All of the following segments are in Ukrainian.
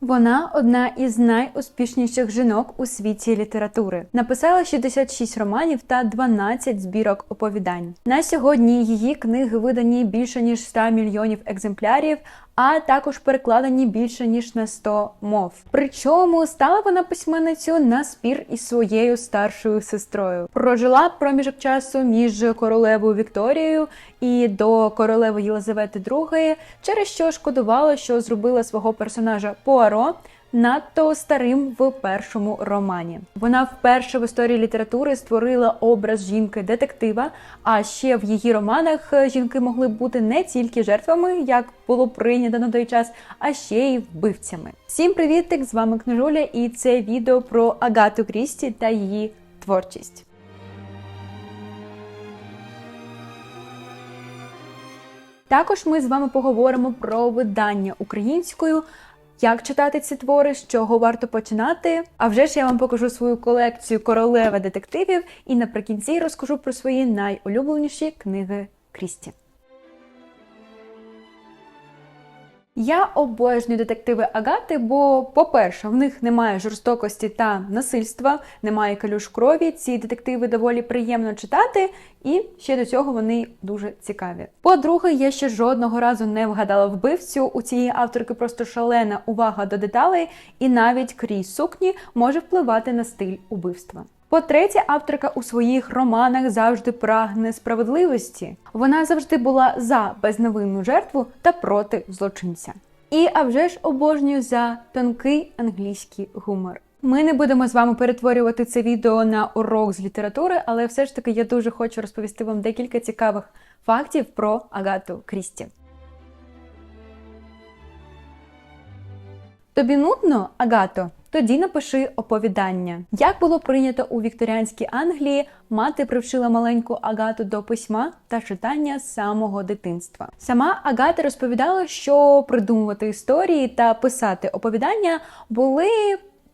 Вона одна із найуспішніших жінок у світі літератури. Написала 66 романів та 12 збірок оповідань. На сьогодні її книги видані більше ніж 100 мільйонів екземплярів, а також перекладені більше ніж на 100 мов. Причому стала вона письменницю на спір із своєю старшою сестрою. Прожила проміжок часу між королевою Вікторією і до королеви Єлизавети II, через що шкодувала, що зробила свого персонажа Пуаро надто старим в першому романі. Вона вперше в історії літератури створила образ жінки-детектива. А ще в її романах жінки могли бути не тільки жертвами, як було прийнято на той час, а ще й вбивцями. Всім привітик! З вами Книжуля, і це відео про Агату Крісті та її творчість. Також ми з вами поговоримо про видання українською, як читати ці твори, з чого варто починати. А вже ж я вам покажу свою колекцію королева детективів і наприкінці розкажу про свої найулюбленіші книги Крісті. Я обожнюю детективи Агати, бо, по-перше, в них немає жорстокості та насильства, немає калюш крові. Ці детективи доволі приємно читати, і ще до цього вони дуже цікаві. По-друге, я ще жодного разу не вгадала вбивцю. У цієї авторки просто шалена увага до деталей, і навіть крізь сукні може впливати на стиль убивства. По-третє, авторка у своїх романах завжди прагне справедливості. Вона завжди була за безневинну жертву та проти злочинця. І а вже ж обожнюю за тонкий англійський гумор. Ми не будемо з вами перетворювати це відео на урок з літератури, але все ж таки я дуже хочу розповісти вам декілька цікавих фактів про Агату Крісті. Тобі нудно, Агато? Тоді напиши оповідання. Як було прийнято у вікторіанській Англії, мати привчила маленьку Агату до письма та читання з самого дитинства. Сама Агата розповідала, що придумувати історії та писати оповідання були.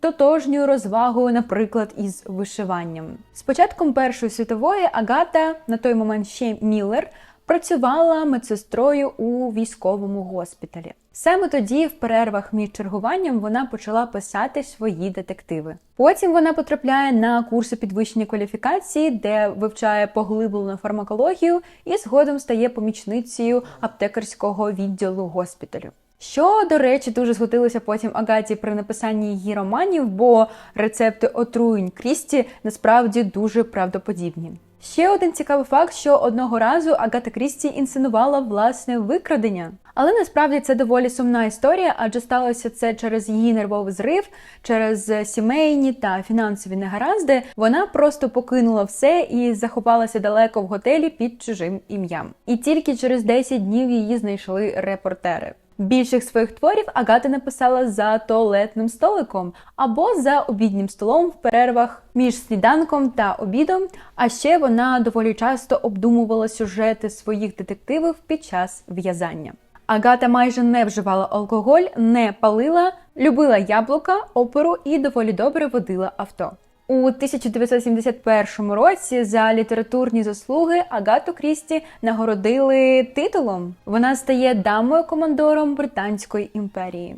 Тотожньою розвагою, наприклад, із вишиванням. З початком Першої світової Агата, на той момент ще Міллер, працювала медсестрою у військовому госпіталі. Саме тоді, в перервах між чергуванням, вона почала писати свої детективи. Потім вона потрапляє на курси підвищення кваліфікації, де вивчає поглиблену фармакологію і згодом стає помічницею аптекарського відділу госпіталю. Що, до речі, дуже згодилося потім Агаті при написанні її романів, бо рецепти отруєнь Крісті насправді дуже правдоподібні. Ще один цікавий факт, що одного разу Агата Крісті інсценувала власне викрадення. Але насправді це доволі сумна історія, адже сталося це через її нервовий зрив, через сімейні та фінансові негаразди. Вона просто покинула все і захопалася далеко в готелі під чужим ім'ям. І тільки через 10 днів її знайшли репортери. Більших своїх творів Агата написала за туалетним столиком або за обіднім столом в перервах між сніданком та обідом. А ще вона доволі часто обдумувала сюжети своїх детективів під час в'язання. Агата майже не вживала алкоголь, не палила, любила яблука, оперу і доволі добре водила авто. У 1971 році за літературні заслуги Агату Крісті нагородили титулом. Вона стає дамою командором Британської імперії.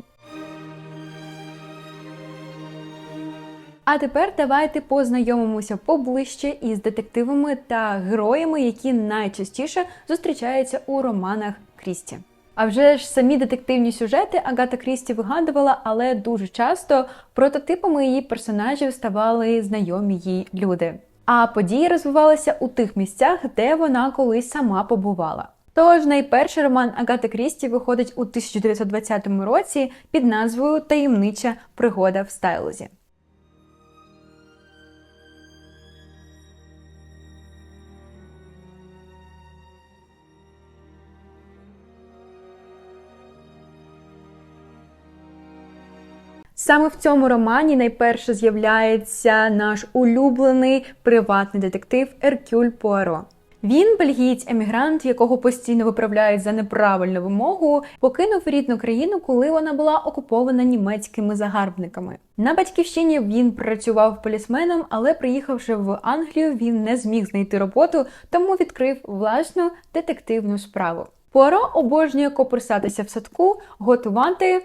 А тепер давайте познайомимося поближче із детективами та героями, які найчастіше зустрічаються у романах Крісті. А вже ж самі детективні сюжети Агата Крісті вигадувала, але дуже часто прототипами її персонажів ставали знайомі їй люди. А події розвивалися у тих місцях, де вона колись сама побувала. Тож найперший роман Агати Крісті виходить у 1920 році під назвою Таємнича пригода в Стайлзі. Саме в цьому романі найперше з'являється наш улюблений приватний детектив Еркюль Пуаро. Він бельгієць-емігрант, якого постійно виправляють за неправильну вимогу, покинув рідну країну, коли вона була окупована німецькими загарбниками. На батьківщині він працював полісменом, але приїхавши в Англію, він не зміг знайти роботу, тому відкрив власну детективну справу. Пуаро обожнює копирсатися в садку, готувати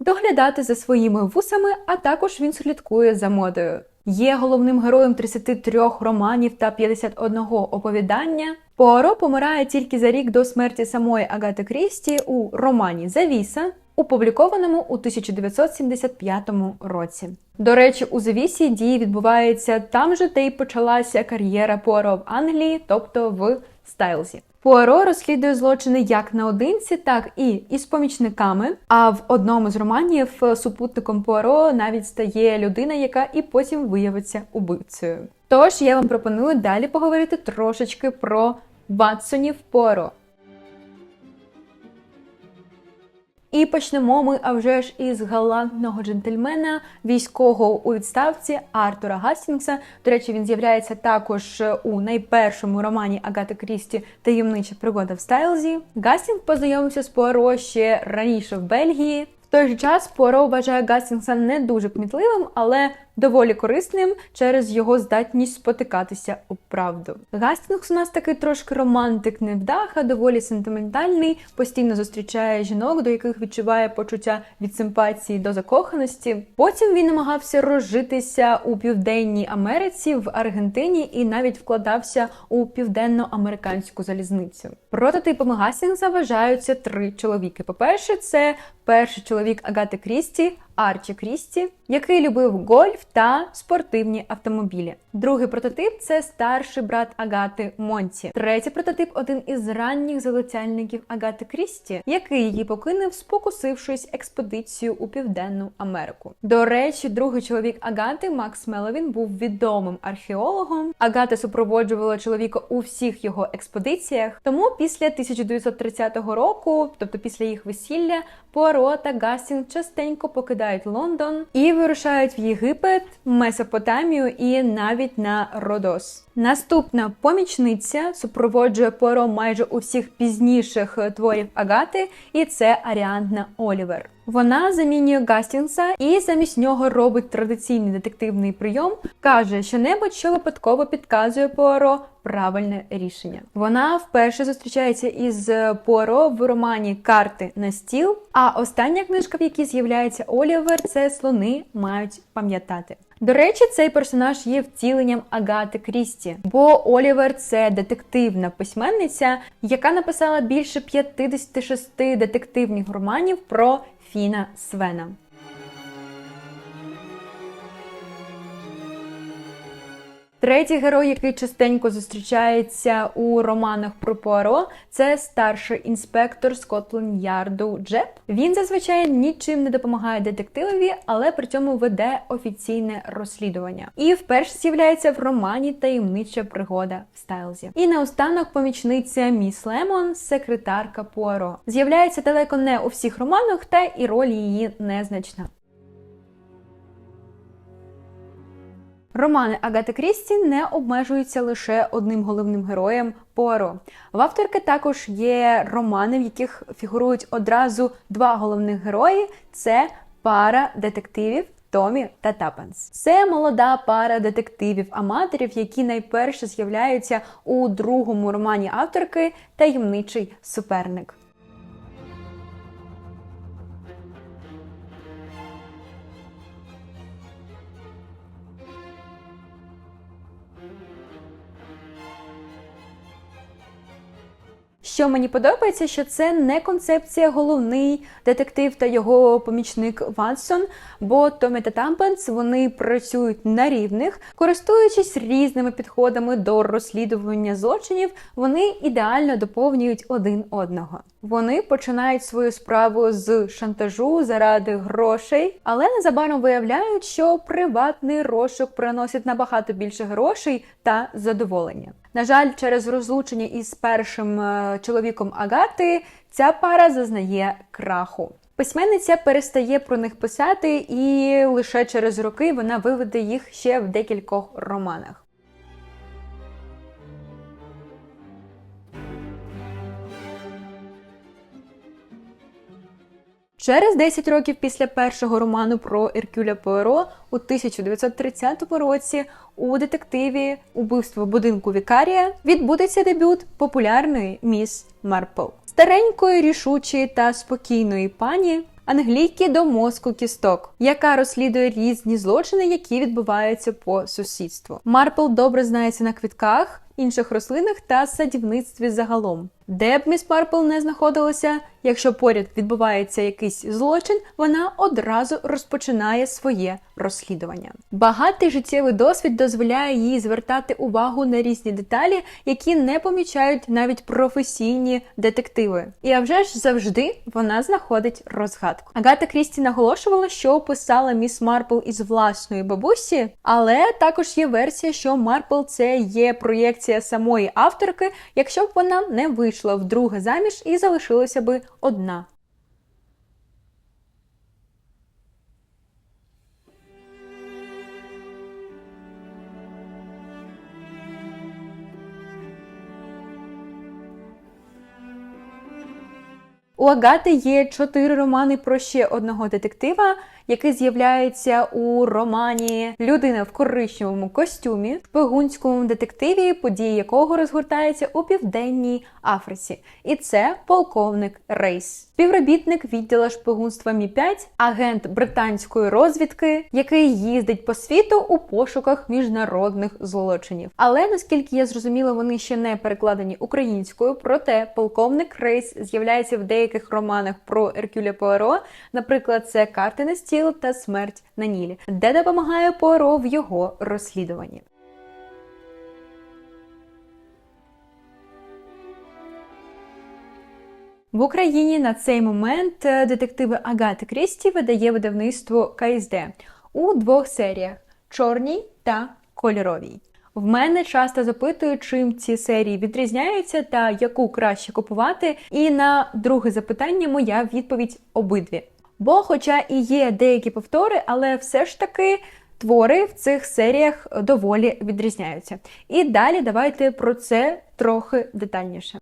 доглядати за своїми вусами, а також він слідкує за модою. Є головним героєм 33 романів та 51 оповідання. Пуаро помирає тільки за рік до смерті самої Агати Крісті у романі Завіса, опублікованому у 1975 році. До речі, у Завісі дії відбуваються там же, де й почалася кар'єра Пуаро в Англії, тобто в Стайлзі. Пуаро розслідує злочини як наодинці, так і із помічниками. А в одному з романів е, супутником Пуаро навіть стає людина, яка і потім виявиться убивцею. Тож я вам пропоную далі поговорити трошечки про Ватсонів Пуаро. І почнемо ми, а вже ж із галантного джентльмена, військового у відставці Артура Гастінгса. До речі, він з'являється також у найпершому романі Агати Крісті Таємнича пригода в Стайлзі. Гастінг познайомився з Пуаро ще раніше в Бельгії. В той же час Пуаро вважає Гастінгса не дуже кмітливим, але доволі корисним через його здатність спотикатися у правду. Гастінгс у нас такий трошки романтик невдаха, доволі сентиментальний, постійно зустрічає жінок, до яких відчуває почуття від симпатії до закоханості. Потім він намагався розжитися у південній Америці, в Аргентині і навіть вкладався у південно-американську залізницю. Прототипами Гастінгса вважаються три чоловіки. По-перше, це перший чоловік Агати Крісті. Арчі Крісті, який любив гольф та спортивні автомобілі. Другий прототип це старший брат Агати Монті. Третій прототип один із ранніх залицяльників Агати Крісті, який її покинув, спокусившись експедицію у Південну Америку. До речі, другий чоловік Агати Макс Меловін був відомим археологом. Агата супроводжувала чоловіка у всіх його експедиціях. Тому після 1930 року, тобто після їх весілля, Пуаро та Гастінг частенько покидають Лондон і вирушають в Єгипет, Месопотамію і навіть на Родос. Наступна помічниця супроводжує Поро майже у всіх пізніших творів Агати, і це Аріанна Олівер. Вона замінює Гастінгса і замість нього робить традиційний детективний прийом, каже, що небудь що випадково підказує Пуаро правильне рішення. Вона вперше зустрічається із Пуаро в романі Карти на стіл. А остання книжка, в якій з'являється Олівер, це слони мають пам'ятати. До речі, цей персонаж є втіленням Агати Крісті, бо Олівер це детективна письменниця, яка написала більше 56 детективних романів про Фіна Свена. Третій герой, який частенько зустрічається у романах про Пуаро, це старший інспектор Скотланд Ярду Джеб. Він зазвичай нічим не допомагає детективові, але при цьому веде офіційне розслідування. І вперше з'являється в романі Таємнича пригода в Стайлзі. І наостанок помічниця Міс Лемон, секретарка Пуаро. З'являється далеко не у всіх романах, та і роль її незначна. Романи Агати Крісті не обмежуються лише одним головним героєм Пуаро. В авторки також є романи, в яких фігурують одразу два головних герої: це пара детективів. Томі та Тапанс. Це молода пара детективів-аматорів, які найперше з'являються у другому романі авторки Таємничий суперник. Що мені подобається, що це не концепція головний детектив та його помічник Ватсон, бо Томі та Тампенс вони працюють на рівних, користуючись різними підходами до розслідування злочинів, вони ідеально доповнюють один одного. Вони починають свою справу з шантажу заради грошей, але незабаром виявляють, що приватний розшук приносить набагато більше грошей та задоволення. На жаль, через розлучення із першим е, чоловіком Агати ця пара зазнає краху. Письменниця перестає про них писати, і лише через роки вона виведе їх ще в декількох романах. Через 10 років після першого роману про Еркюля Пуаро у 1930 році у детективі Убивство будинку Вікарія відбудеться дебют популярної міс Марпл. Старенької, рішучої та спокійної пані англійки до мозку кісток, яка розслідує різні злочини, які відбуваються по сусідству. Марпл добре знається на квітках. Інших рослинах та садівництві загалом, де б міс Марпл не знаходилася, якщо поряд відбувається якийсь злочин, вона одразу розпочинає своє розслідування. Багатий життєвий досвід дозволяє їй звертати увагу на різні деталі, які не помічають навіть професійні детективи. І а вже ж завжди вона знаходить розгадку. Агата Крісті наголошувала, що писала міс Марпл із власної бабусі, але також є версія, що Марпл це є проєкція самої авторки, якщо б вона не вийшла вдруге заміж і залишилася би одна. У Агати є чотири романи про ще одного детектива, який з'являється у романі Людина в коричневому костюмі, шпигунському детективі, події якого розгортаються у південній Африці. І це полковник Рейс, співробітник відділу шпигунства Мі 5 агент британської розвідки, який їздить по світу у пошуках міжнародних злочинів. Але наскільки я зрозуміла, вони ще не перекладені українською. Проте полковник Рейс з'являється в деяких романах про Еркюля Пуаро, наприклад, це карти на стіл та смерть на Нілі, де допомагає Пуаро в його розслідуванні. В Україні на цей момент е, детективи Агати Крісті видає видавництво КСД у двох серіях чорній та кольоровій. В мене часто запитують, чим ці серії відрізняються та яку краще купувати. І на друге запитання моя відповідь обидві. Бо, хоча і є деякі повтори, але все ж таки твори в цих серіях доволі відрізняються. І далі давайте про це трохи детальніше.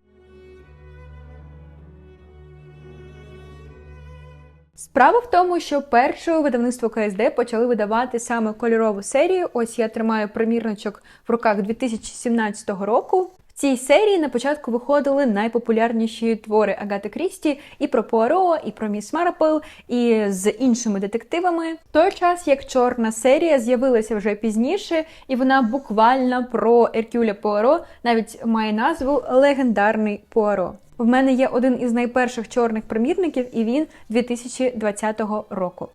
Справа в тому, що перше видавництво КСД почали видавати саме кольорову серію. Ось я тримаю примірничок в руках 2017 року. Цій серії на початку виходили найпопулярніші твори Агати Крісті і про Пуаро, і про Міс Марпл, і з іншими детективами. В той час як чорна серія з'явилася вже пізніше, і вона буквально про Еркюля Пуаро навіть має назву Легендарний Пуаро. В мене є один із найперших чорних примірників, і він 2020 року.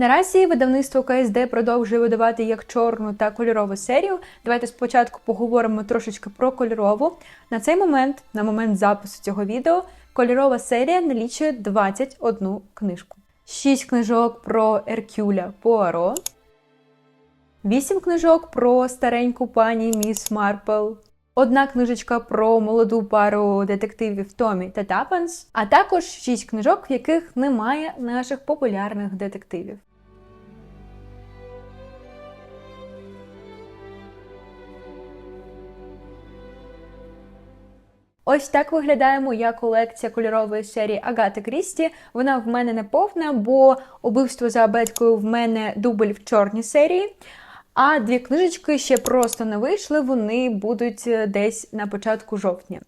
Наразі видавництво КСД продовжує видавати як чорну та кольорову серію. Давайте спочатку поговоримо трошечки про кольорову. На цей момент, на момент запису цього відео, кольорова серія налічує 21 книжку. 6 книжок про Еркюля Пуаро, 8 книжок про стареньку пані Міс Марпл, Одна книжечка про молоду пару детективів Томі та Тапанс, а також шість книжок, в яких немає наших популярних детективів. Ось так виглядає моя колекція кольорової серії Агати Крісті. Вона в мене не повна, бо убивство за абеткою в мене дубль в чорній серії. А дві книжечки ще просто не вийшли, вони будуть е, десь на початку жовтня.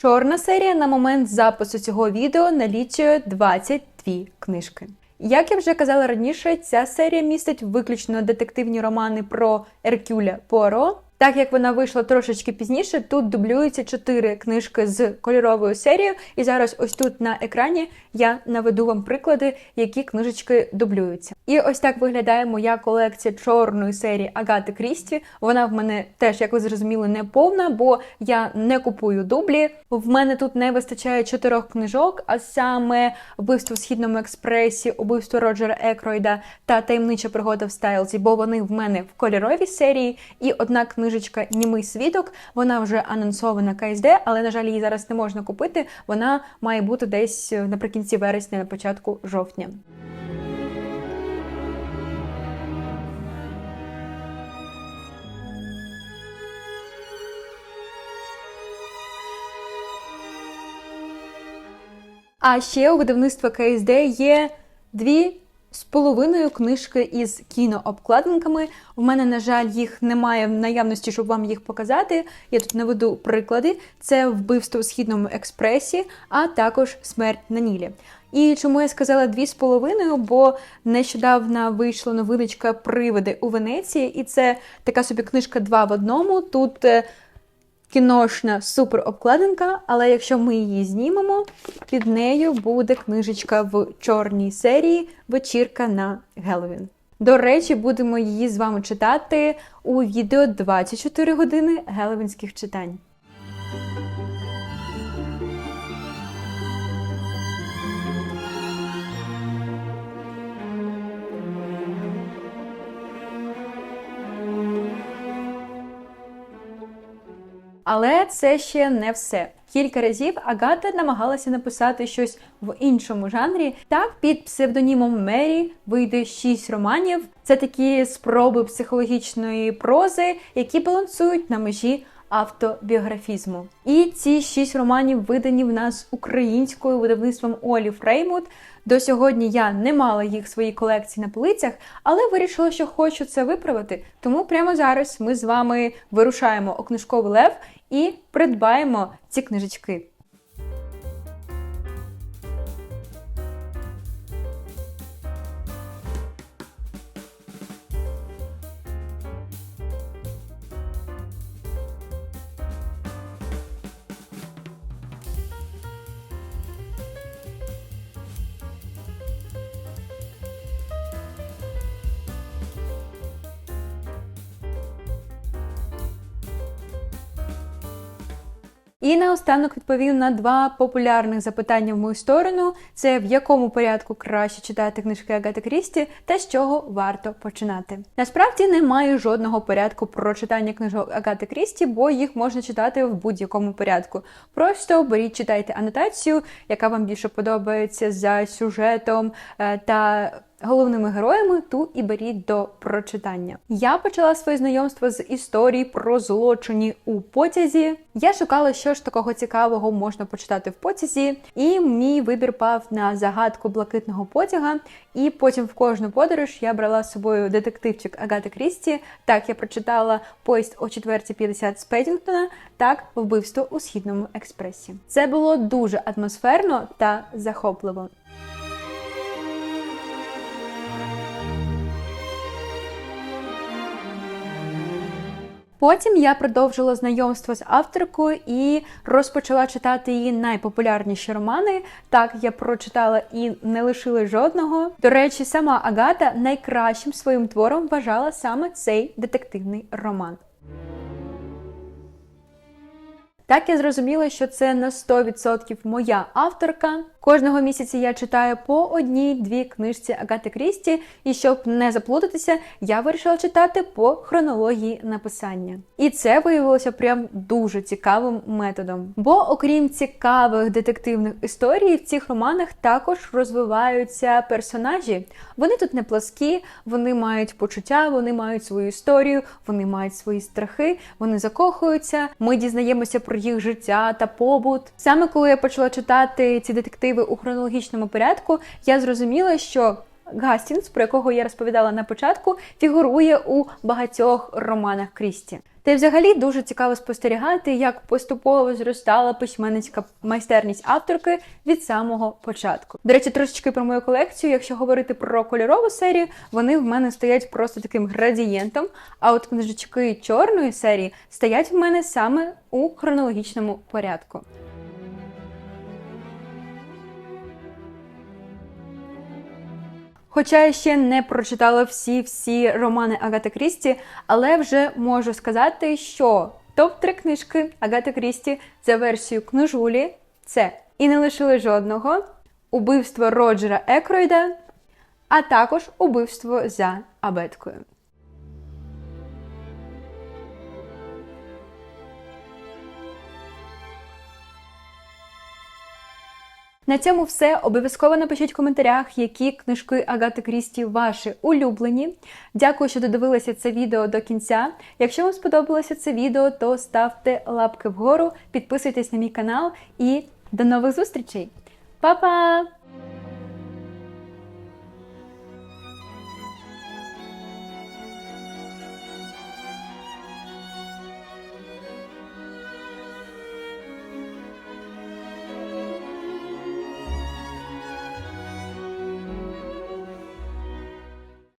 Чорна серія на момент запису цього відео налічує 22 книжки. Як я вже казала раніше, ця серія містить виключно детективні романи про Еркюля Пуаро, так як вона вийшла трошечки пізніше, тут дублюються чотири книжки з кольоровою серією, і зараз ось тут на екрані я наведу вам приклади, які книжечки дублюються. І ось так виглядає моя колекція чорної серії Агати Крісті. Вона в мене теж, як ви зрозуміли, не повна, бо я не купую дублі. В мене тут не вистачає чотирьох книжок, а саме вбивство в східному експресі, убивство Роджера Екройда та таємнича пригода в Стайлзі, бо вони в мене в кольоровій серії, і одна книжка книжечка Німий свідок. Вона вже анонсована КСД, але, на жаль, її зараз не можна купити. Вона має бути десь наприкінці вересня, на початку жовтня. А ще у видавництва КСД є дві з половиною книжки із кінообкладинками. У мене, на жаль, їх немає в наявності, щоб вам їх показати. Я тут наведу приклади: це вбивство у східному експресі, а також смерть на Нілі. І чому я сказала дві з половиною? Бо нещодавно вийшла новиночка Привиди у Венеції, і це така собі книжка два в одному. Тут е, кіношна супер обкладинка, але якщо ми її знімемо, під нею буде книжечка в чорній серії Вечірка на Геловін. До речі, будемо її з вами читати у відео 24 години геловінських читань. Але це ще не все. Кілька разів Агата намагалася написати щось в іншому жанрі. Так, під псевдонімом Мері вийде шість романів. Це такі спроби психологічної прози, які балансують на межі автобіографізму. І ці шість романів видані в нас українською видавництвом Олі Фреймут. До сьогодні я не мала їх в своїй колекції на полицях, але вирішила, що хочу це виправити. Тому прямо зараз ми з вами вирушаємо у книжковий лев і придбаємо ці книжечки. І наостанок відповім на два популярних запитання в мою сторону: це в якому порядку краще читати книжки Агати Крісті та з чого варто починати. Насправді немає жодного порядку про читання книжок Агати Крісті, бо їх можна читати в будь-якому порядку. Просто беріть, читайте анотацію, яка вам більше подобається за сюжетом е, та головними героями ту і беріть до прочитання. Я почала своє знайомство з історії про злочині у потязі. Я шукала, що ж такого цікавого можна почитати в потязі, і мій вибір пав на загадку блакитного потяга. І потім в кожну подорож я брала з собою детективчик Агати Крісті. Так я прочитала поїзд о 4.50 з Петтінгтона, так вбивство у східному експресі. Це було дуже атмосферно та захопливо. Потім я продовжила знайомство з авторкою і розпочала читати її найпопулярніші романи. Так, я прочитала і не лишила жодного. До речі, сама Агата найкращим своїм твором вважала саме цей детективний роман. Так я зрозуміла, що це на 100% моя авторка. Кожного місяця я читаю по одній-дві книжці Агати Крісті, і щоб не заплутатися, я вирішила читати по хронології написання. І це виявилося прям дуже цікавим методом. Бо, окрім цікавих детективних історій, в цих романах також розвиваються персонажі. Вони тут не пласкі, вони мають почуття, вони мають свою історію, вони мають свої страхи, вони закохуються. Ми дізнаємося про їх життя та побут. Саме коли я почала читати ці детективи у хронологічному порядку, я зрозуміла, що Гастінгс, про якого я розповідала на початку, фігурує у багатьох романах Крісті. Та й взагалі дуже цікаво спостерігати, як поступово зростала письменницька майстерність авторки від самого початку. До речі, трошечки про мою колекцію. Якщо говорити про кольорову серію, вони в мене стоять просто таким градієнтом. А от книжечки чорної серії стоять в мене саме у хронологічному порядку. Хоча я ще не прочитала всі-всі романи Агати Крісті, але вже можу сказати, що топ-3 книжки Агати Крісті за версією книжулі це і не лишили жодного, убивство Роджера Екройда, а також убивство за абеткою. На цьому все. Обов'язково напишіть в коментарях, які книжки Агати Крісті ваші улюблені. Дякую, що додивилися це відео до кінця. Якщо вам сподобалося це відео, то ставте лапки вгору, підписуйтесь на мій канал і до нових зустрічей! Па-па!